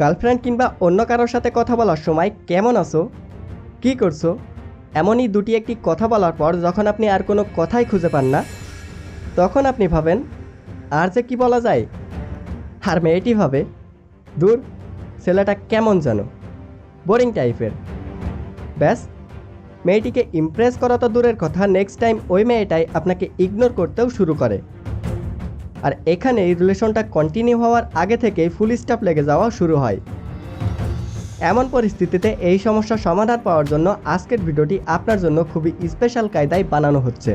Girlfriend কিংবা অন্য কারোর সাথে কথা বলার সময় কেমন আছো? কী করছ? এমনই দুটি একটি কথা বলার পর যখন আপনি আর কোনো কথাই খুঁজে পান না, তখন আপনি ভাবেন, আর যে কি বলা যায়? আর মেয়েটি ভাবে, দূর, ছেলেটা কেমন যেন বোরিং টাইপের। ব্যাস, মেয়েটিকে ইমপ্রেস করা তো দূরের কথা নেক্সট টাইম ওই মেয়েটাই আপনাকে ইগনোর করতেও শুরু করে। আর এখানে এই রিলেশনটা কন্টিনিউ হওয়ার আগে থেকেই ফুল স্টপ লেগে যাওয়া শুরু হয়। এমন পরিস্থিতিতে এই সমস্যার সমাধান পাওয়ার জন্য আজকের ভিডিওটি আপনার জন্য খুবই স্পেশাল কায়দায় বানানো হচ্ছে।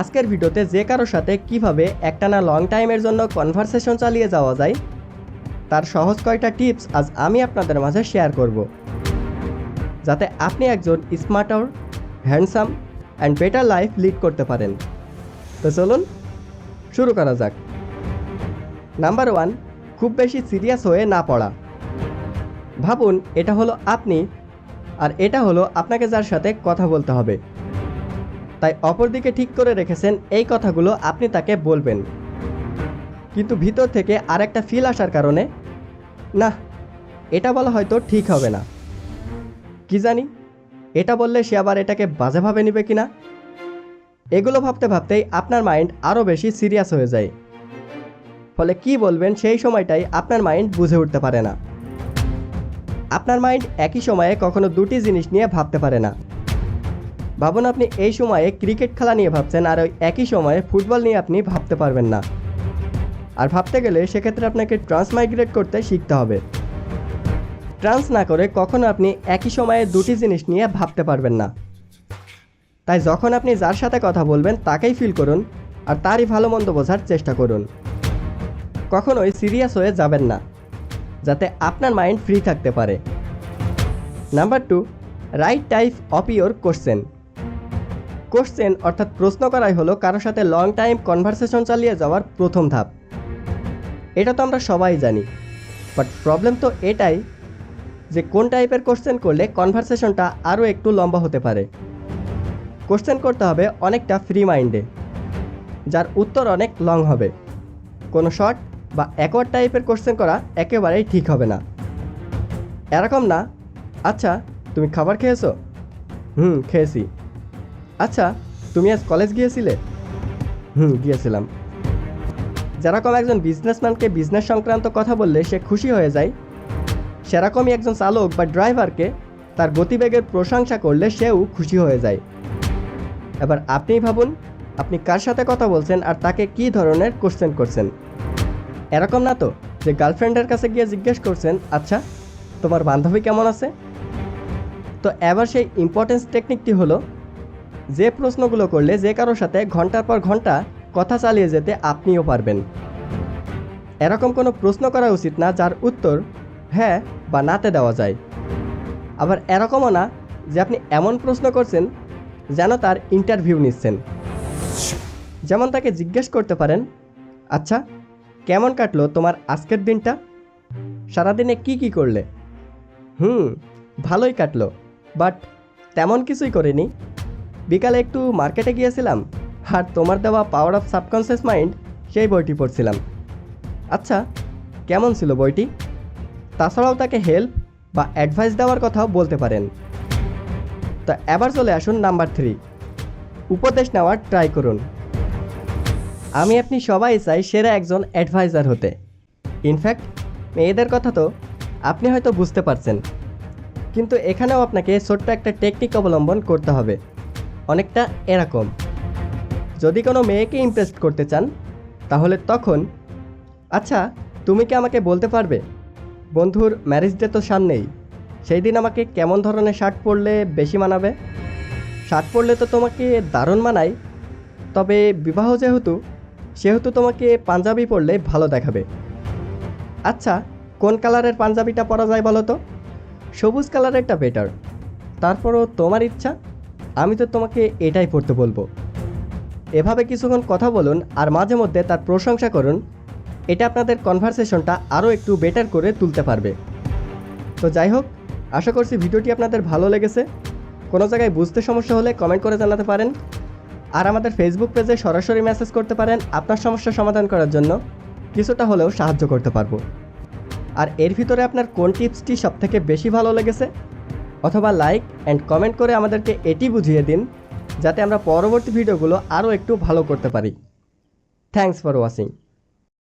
আজকের ভিডিওতে যে কারোর সাথে কীভাবে একটানা লং টাইমের জন্য কনভারসেশন চালিয়ে যাওয়া যায়, তার সহজ কয়টা টিপস আজ আমি আপনাদের মাঝে শেয়ার করব। যাতে আপনি একজন smarter handsome and better life lead করতে পারেন। তো চলুন শুরু করা যাক। নাম্বার ওয়ান খুব বেশি সিরিয়াস হয়ে না পড়া। ভাবুন, এটা হলো আপনি আর এটা হলো আপনাকে যার সাথে কথা বলতে হবে। তাই অপরদিকে ঠিক করে রেখেছেন এই কথাগুলো আপনি তাকে বলবেন। কিন্তু ভিতর থেকে আরেকটা ফিল আসার কারণে, না, এটা বলা হয়তো ঠিক হবে না। কি জানি, এটা বললে সে আবার এটাকে বাজেভাবে নেবে কিনা? এগুলো ভাবতে ভাবতেই আপনার মাইন্ড আরও বেশি সিরিয়াস হয়ে যায়। ফলে কি বলবেন, সেই সময়টাই আপনার মাইন্ড বুঝে উঠতে পারে না। আপনার মাইন্ড একই সময়ে কখনো দুটি জিনিস নিয়ে ভাবতে পারে না। ভাবুন আপনি এই সময়ে ক্রিকেট খেলা নিয়ে ভাবছেন আর ওই একই সময়ে ফুটবল নিয়ে আপনি ভাবতে পারবেন না। আর ভাবতে গেলে সেক্ষেত্রে আপনাকে ট্রান্সমাইগ্রেট করতে শিখতে হবে। ট্রান্স না করে কখনো আপনি একই সময়ে দুটি জিনিস নিয়ে ভাবতে পারবেন না। তাই যখন আপনি যার সাথে কথা বলবেন, তাকেই ফিল করুন আর তারই ভালো মন্দ বোঝার চেষ্টা করুন। কখনোই সিরিয়াস হয়ে যাবেন না, যাতে আপনার মাইন্ড ফ্রি থাকতে পারে। Number two right type of your question question অর্থাৎ প্রশ্ন করাই হলো কারোর সাথে লং টাইম কনভারসেশন চালিয়ে যাওয়ার প্রথম ধাপ। এটা তো আমরা সবাই জানি বাট প্রবলেম তো এটাই যে কোন টাইপের কোশ্চেন করলে কনভারসেশনটা আরও একটু লম্বা হতে পারে। কোশ্চেন করতে হবে অনেকটা ফ্রি মাইন্ডে যার উত্তর অনেক লং হবে। কোনো শর্ট বা অ্যাকোয়ার্ড টাইপের কোশ্চেন করা একেবারেই ঠিক হবে না। এরকম না। আচ্ছা তুমি খাবার খেয়েছো? হুম, খেয়েছি। আচ্ছা তুমি আজ কলেজ গিয়েছিলে? হুম, গিয়েছিলাম। যেরকম একজন বিজনেসম্যানকে বিজনেস সংক্রান্ত কথা বললে সে খুশি হয়ে যায়, সেরকমই একজন চালক বা ড্রাইভারকে তার গতিবেগের প্রশংসা করলে সেও খুশি হয়ে যায়। এবার আপনিই ভাবুন, আপনি কার সাথে কথা বলছেন আর তাকে কী ধরনের কোশ্চেন করছেন? এরকম না তো, যে গার্লফ্রেন্ডের কাছে গিয়ে জিজ্ঞেস করছেন আচ্ছা তোমার বান্ধবী কেমন আছে? তো এবার সেই ইম্পর্টেন্স টেকনিকটি হলো, যে প্রশ্নগুলো করলে যে কারোর সাথে ঘণ্টার পর ঘণ্টা কথা চালিয়ে যেতে আপনিও পারবেন। এরকম কোনো প্রশ্ন করা উচিত না যার উত্তর হ্যাঁ বা নাতে দেওয়া যায়। আবার এরকমও না যে আপনি এমন প্রশ্ন করছেন যেন তার ইন্টারভিউ নিচ্ছেন। যেমন তাকে জিজ্ঞেস করতে পারেন আচ্ছা কেমন কাটলো তোমার আজকের দিনটা? সারাদিনে কি কি করলে? হুম, ভালোই কাটলো বাট তেমন কিছুই করিনি। বিকালে একটু মার্কেটে গিয়েছিলাম, আর তোমার দেওয়া পাওয়ার অফ সাবকনসিয়াস মাইন্ড সেই বইটি পড়ছিলাম। আচ্ছা কেমন ছিল বইটি? তাছাড়াও তাকে হেল্প বা অ্যাডভাইস দেওয়ার কথাও বলতে পারেন। তো এবার চলে আসুন নাম্বার থ্রি। উপদেশ নেওয়ার ট্রাই করুন। আমি আপনি সবাই চাই সেরা একজন অ্যাডভাইজার হতে। ইনফ্যাক্ট মেয়েদের কথা তো আপনি হয়তো বুঝতে পারছেন। কিন্তু এখানেও আপনাকে ছোট্ট একটা টেকনিক অবলম্বন করতে হবে। অনেকটা এরকম। যদি কোনো মেয়েকে ইমপ্রেস করতে চান, তাহলে তখন আচ্ছা তুমি কি আমাকে বলতে পারবে? বন্ধুর ম্যারেজ ডে তো সামনেই। সেই দিন আমাকে কেমন ধরনের শার্ট পরলে বেশি মানাবে? শার্ট পরলে তো তোমাকে দারুণ মানায়। তবে বিবাহ যেহেতু, সেহেতু তোমাকে পাঞ্জাবি পরলে ভালো দেখাবে। আচ্ছা কোন কালারের পাঞ্জাবিটা পরা যায় বলো তো? সবুজ কালারেরটা বেটার তারপরও তোমার ইচ্ছা? আমি তো তোমাকে এটাই পড়তে বলব। এভাবে কিছুক্ষণ কথা বলুন আর মাঝে মধ্যে তার প্রশংসা করুন। এটা আপনাদের কনভারসেশনটা আরও একটু বেটার করে তুলতে পারবে। তো যাই হোক আশা করছি ভিডিওটি আপনাদের ভালো লেগেছে। কোনো জায়গায় বুঝতে সমস্যা হলে কমেন্ট করে জানাতে পারেন। আর আমাদের ফেসবুক পেজে সরাসরি মেসেজ করতে পারেন আপনার সমস্যা সমাধান করার জন্য। কিছুটা হলেও সাহায্য করতে পারব। আর এর ভিতরে আপনার কোন টিপসটি সবথেকে বেশি ভালো লেগেছে? অথবা লাইক অ্যান্ড কমেন্ট করে আমাদেরকে এটি বুঝিয়ে দিন, যাতে আমরা পরবর্তী ভিডিওগুলো আরও একটু ভালো করতে পারি। Thanks for watching